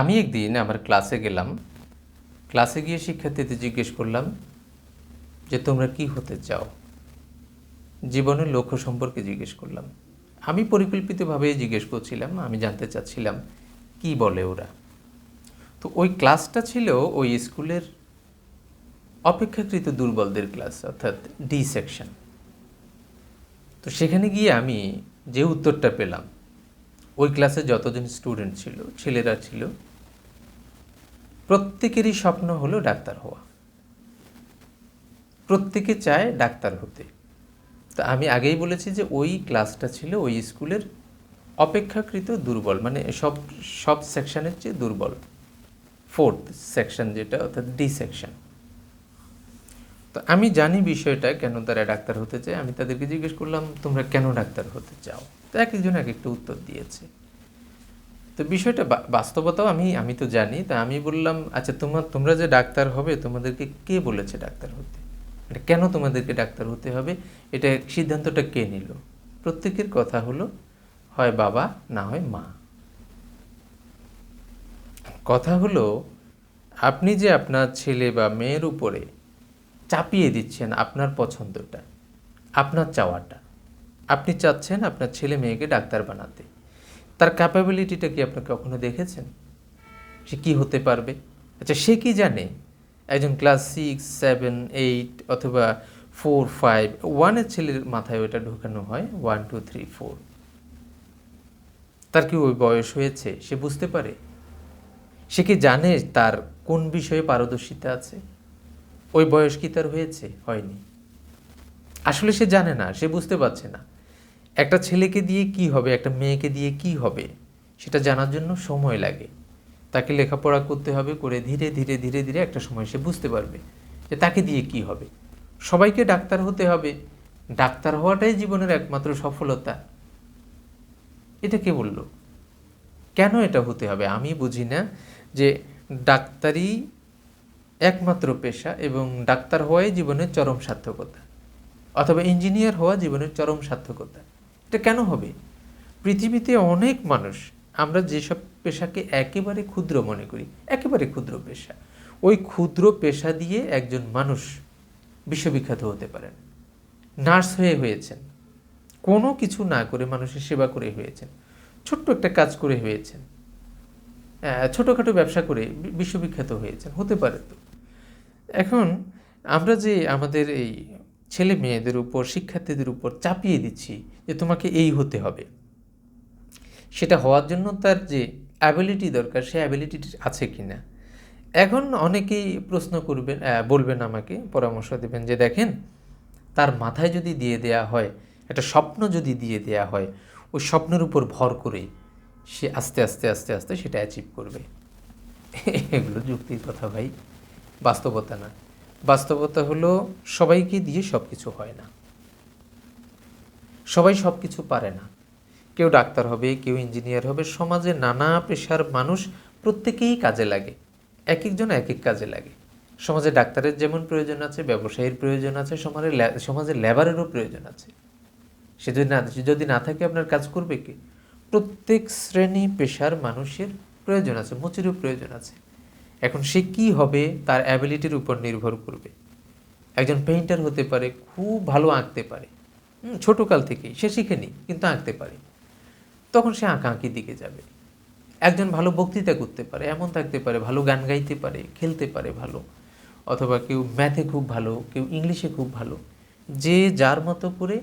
আমি একদিন আমার ক্লাসে গেলাম। ক্লাসে গিয়ে শিক্ষার্থীদের জিজ্ঞেস করলাম যে, তোমরা কি হতে চাও? জীবনের লক্ষ্য সম্পর্কে জিজ্ঞেস করলাম। আমি পরিকল্পিতভাবে জিজ্ঞেস করছিলাম, আমি জানতে চাচ্ছিলাম, কি বলে ওরা? তো ওই ক্লাসটা ছিল ওই স্কুলের অপেক্ষাকৃত দুর্বলদের ক্লাস অর্থাৎ ডি সেকশন তো সেখানে গিয়ে আমি যে উত্তরটা পেলাম ওই ক্লাসে যতজন স্টুডেন্ট ছিল, ছেলেরা ছিল, প্রত্যেকেরই স্বপ্ন হলো ডাক্তার হওয়া। প্রত্যেকে চায় ডাক্তার হতে। তো আমি আগেই বলেছি যে ওই ক্লাসটা ছিল ওই স্কুলের অপেক্ষাকৃত দুর্বল মানে সব সব সেকশনের চেয়ে দুর্বল। ফোর্থ সেকশন যেটা, অর্থাৎ ডি সেকশন তো আমি জানি বিষয়টা, কেন তারা ডাক্তার হতে চায়। আমি তাদেরকে জিজ্ঞেস করলাম, তোমরা কেন ডাক্তার হতে চাও? তো এক একজন এক একটা উত্তর দিয়েছে। তো বিষয়টা বাস্তবতাও আমি আমি তো জানি। তা আমি বললাম আচ্ছা তোমার তোমরা যে ডাক্তার হবে, তোমাদেরকে কে বলেছে ডাক্তার হতে? এটা কেন তোমাদেরকে ডাক্তার হতে হবে? এটা সিদ্ধান্তটা কে নিল? প্রত্যেকের কথা হলো, হয় বাবা, না হয় মা। কথা হলো, আপনি যে আপনার ছেলে বা মেয়ের উপরে চাপিয়ে দিচ্ছেন আপনার পছন্দটা, আপনার চাওয়াটা। আপনি চাচ্ছেন আপনার ছেলে মেয়েকে ডাক্তার বানাতে। তার ক্যাপাবিলিটিটা কি আপনি কখনো দেখেছেন? সে কি হতে পারবে? আচ্ছা সে কি জানে? একজন ক্লাস সিক্স সেভেন এইট অথবা ফোর ফাইভ ওয়ানের ছেলের মাথায় ওটা ঢোকানো হয় ওয়ান টু থ্রি ফোর তার কি ওই বয়স হয়েছে? সে বুঝতে পারে? সে কি জানে তার কোন বিষয়ে পারদর্শিতা আছে? ওই বয়স কি তার হয়েছে? হয়নি। আসলে সে জানে না, সে বুঝতে পারছে না। একটা ছেলেকে দিয়ে কি হবে, একটা মেয়েকে দিয়ে কি হবে, সেটা জানার জন্য সময় লাগে। তাকে লেখাপড়া করতে হবে করে ধীরে ধীরে ধীরে ধীরে একটা সময় সে বুঝতে পারবে যে তাকে দিয়ে কি হবে। সবাইকে ডাক্তার হতে হবে। ডাক্তার হওয়াটাই জীবনের একমাত্র সফলতা। এটা কে বলল? কেন এটা হতে হবে? আমি বুঝি না যে ডাক্তারি একমাত্র পেশা এবং ডাক্তার হওয়াই জীবনের চরম সার্থকতা। অথবা ইঞ্জিনিয়ার হওয়া জীবনের চরম সার্থকতা। এটা কেন হবে? পৃথিবীতে অনেক মানুষ, আমরা যেসব পেশাকে একেবারে ক্ষুদ্র মনে করি, একেবারে ক্ষুদ্র পেশা, ওই ক্ষুদ্র পেশা দিয়ে একজন মানুষ বিশ্ববিখ্যাত হতে পারেন। নার্স হয়ে হয়েছেন। কোনো কিছু না করে মানুষের সেবা করে হয়েছেন। ছোট্ট একটা কাজ করে হয়েছেন। ছোটোখাটো ব্যবসা করে বিশ্ববিখ্যাত হয়েছেন। হতে পারে তো। এখন আমরা যে আমাদের এই ছেলে মেয়েদের উপর, শিক্ষার্থীদের উপর চাপিয়ে দিচ্ছি যে তোমাকে এই হতে হবে, সেটা হওয়ার জন্য তার যে অ্যাবিলিটি দরকার সে অ্যাবিলিটি আছে কি না এখন অনেকেই প্রশ্ন করবেন বলবেন আমাকে, পরামর্শ দেবেন যে দেখেন, তার মাথায় যদি দিয়ে দেয়া হয়, একটা স্বপ্ন যদি দিয়ে দেয়া হয়, ওই স্বপ্নের উপর ভর করে সে আস্তে আস্তে আস্তে আস্তে সেটা অ্যাচিভ করবে। এগুলো যুক্তির কথা ভাই। বাস্তবতা না। বাস্তবতা হলো সবাইকে দিয়ে সব কিছু হয় না। সবাই সব কিছু পারে না। কেউ ডাক্তার হবে, কেউ ইঞ্জিনিয়ার হবে, সমাজে নানা পেশার মানুষ প্রত্যেকেই কাজে লাগে। এক একজন এক এক কাজে লাগে। সমাজে ডাক্তারের যেমন প্রয়োজন আছে, ব্যবসায়ীর প্রয়োজন আছে, সমাজে সমাজে লেবারেরও প্রয়োজন আছে। সে যদি না যদি না থাকে, আপনার কাজ করবে কি? প্রত্যেক শ্রেণি পেশার মানুষের প্রয়োজন আছে মচুরও প্রয়োজন আছে। এখন সে কি হবে তার অ্যাবিলিটির উপর নির্ভর করবে। একজন পেইন্টার হতে পারে, খুব ভালো আঁকতে পারে। ছোটকাল থেকেই সে শিখেনি কিন্তু আঁকতে পারে। তখন সে আঁকা আঁকাআঁকির দিকে যাবে। একজন ভালো বক্তৃতা করতে পারে, এমন থাকতে পারে, ভালো গান গাইতে পারে, খেলতে পারে ভালো। অথবা কেউ ম্যাথে খুব ভালো, কেউ ইংলিশে খুব ভালো। যে যার মতো করে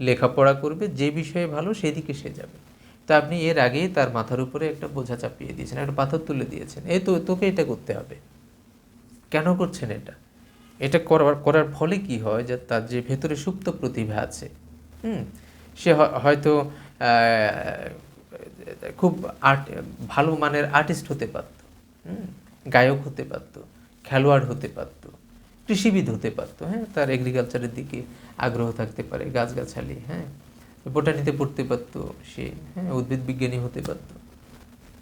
লেখাপড়া করবে, যে বিষয়ে ভালো, সেদিকে সে যাবে। তো আপনি এর আগেই তার মাথার উপরে একটা বোঝা চাপিয়ে দিয়েছেন, একটা পাথর তুলে দিয়েছেন। এই তো তোকে এটা করতে হবে। কেন করছেন এটা? এটা করার করার ফলে কি হয় যে তার যে ভেতরে সুপ্ত প্রতিভা আছে, হুম, সে হয়তো খুব আর্ট, ভালো মানের আর্টিস্ট হতে পারত, হুম, গায়ক হতে পারত, খেলোয়াড় হতে পারত, কৃষিবিদ হতে পারতো হ্যাঁ তার এগ্রিকালচারের দিকে আগ্রহ থাকতে পারে, গাছগাছালি হ্যাঁ। বোটানিতে পড়তে পারতো, সে হ্যাঁ উদ্ভিদ বিজ্ঞানী হতে পারতো।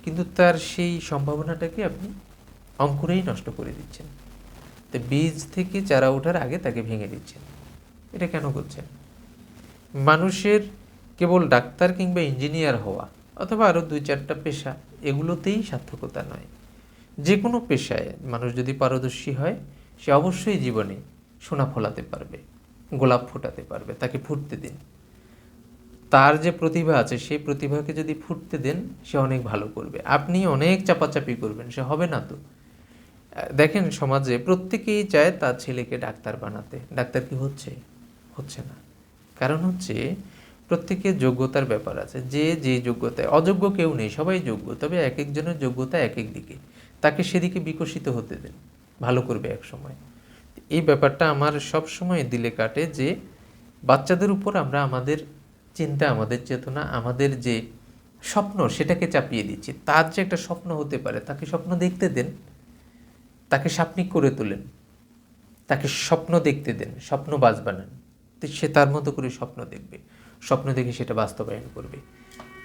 কিন্তু তার সেই সম্ভাবনাটাকে আপনি অঙ্কুরেই নষ্ট করে দিচ্ছেন। তো বীজ থেকে চারা ওঠার আগে তাকে ভেঙে দিচ্ছেন। এটা কেন করছেন? মানুষের কেবল ডাক্তার কিংবা ইঞ্জিনিয়ার হওয়া অথবা আরও দুই চারটা পেশা, এগুলোতেই সার্থকতা নয়। যে কোনো পেশায় মানুষ যদি পারদর্শী হয়, সে অবশ্যই জীবনে সোনা ফলাতে পারবে, গোলাপ ফোটাতে পারবে, তাকে ফুটতে দিন। তার যে প্রতিভা আছে, সেই প্রতিভাকে যদি ফুটতে দেন, সে অনেক ভালো করবে। আপনি অনেক চাপাচাপি করবেন, সে হবে না তো। দেখেন সমাজে প্রত্যেকেই চায় তার ছেলেকে ডাক্তার বানাতে। ডাক্তার কি হচ্ছে? হচ্ছে না। কারণ হচ্ছে, প্রত্যেকের যোগ্যতার ব্যাপার আছে। যে যে যোগ্যতায়, অযোগ্য কেউ নেই, সবাই যোগ্য। তবে এক একজনের যোগ্যতা এক এক দিকে। তাকে সেদিকে বিকশিত হতে দেন। ভালো করবে এক সময়। এই ব্যাপারটা আমার সব সময় দিলে কাটে যে, বাচ্চাদের উপর আমরা আমাদের চিন্তা আমাদের চেতনা, আমাদের যে স্বপ্ন সেটাকে চাপিয়ে দিচ্ছি। তার যে একটা স্বপ্ন হতে পারে, তাকে স্বপ্ন দেখতে দেন, তাকে স্বপ্নিক করে তোলেন, তাকে স্বপ্ন দেখতে দেন স্বপ্ন বাজ বানান সে তার মতো করে স্বপ্ন দেখবে, স্বপ্ন দেখে সেটা বাস্তবায়ন করবে।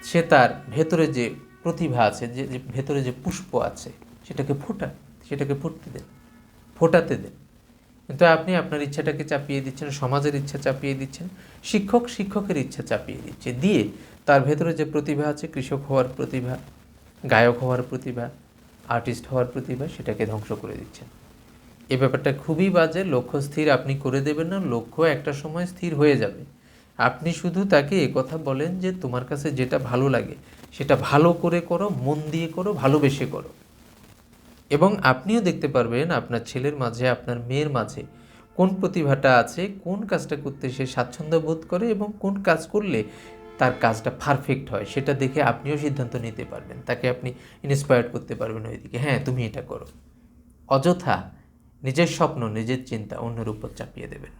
সে তার ভেতরে যে প্রতিভা আছে যে ভেতরে যে পুষ্প আছে, সেটাকে ফোটান, সেটাকে ফুটতে দেন, ফোটাতে দেন। কিন্তু আপনি আপনার ইচ্ছাটাকে চাপিয়ে দিচ্ছেন, সমাজের ইচ্ছা চাপিয়ে দিচ্ছেন, শিক্ষক শিক্ষকের ইচ্ছা চাপিয়ে দিচ্ছে। দিয়ে তার ভেতরে যে প্রতিভা আছে, কৃষক হওয়ার প্রতিভা, গায়ক হওয়ার প্রতিভা, আর্টিস্ট হওয়ার প্রতিভা, সেটাকে ধ্বংস করে দিচ্ছেন এ ব্যাপারটা খুবই বাজে, লক্ষ্য স্থির আপনি করে দেবেন না, লক্ষ্য একটা সময় স্থির হয়ে যাবে। আপনি শুধু তাকে কথা বলেন যে, তোমার কাছে যেটা ভালো লাগে, সেটা ভালো করে করো, মন দিয়ে করো, ভালোবেসে করো। এবং আপনিও দেখতে পারবেন আপনার ছেলের মাঝে, আপনার মেয়ের মাঝে কোন প্রতিভাটা আছে, কোন কাজটা করতে সে স্বাচ্ছন্দ্য বোধ করে এবং কোন কাজ করলে তার কাজটা পারফেক্ট হয়, সেটা দেখে আপনিও সিদ্ধান্ত নিতে পারবেন। তাকে আপনি ইন্সপায়ার করতে পারবেন ওই দিকে হ্যাঁ তুমি এটা করো। অযথা নিজের স্বপ্ন, নিজের চিন্তা অন্যের উপর চাপিয়ে দেবেন।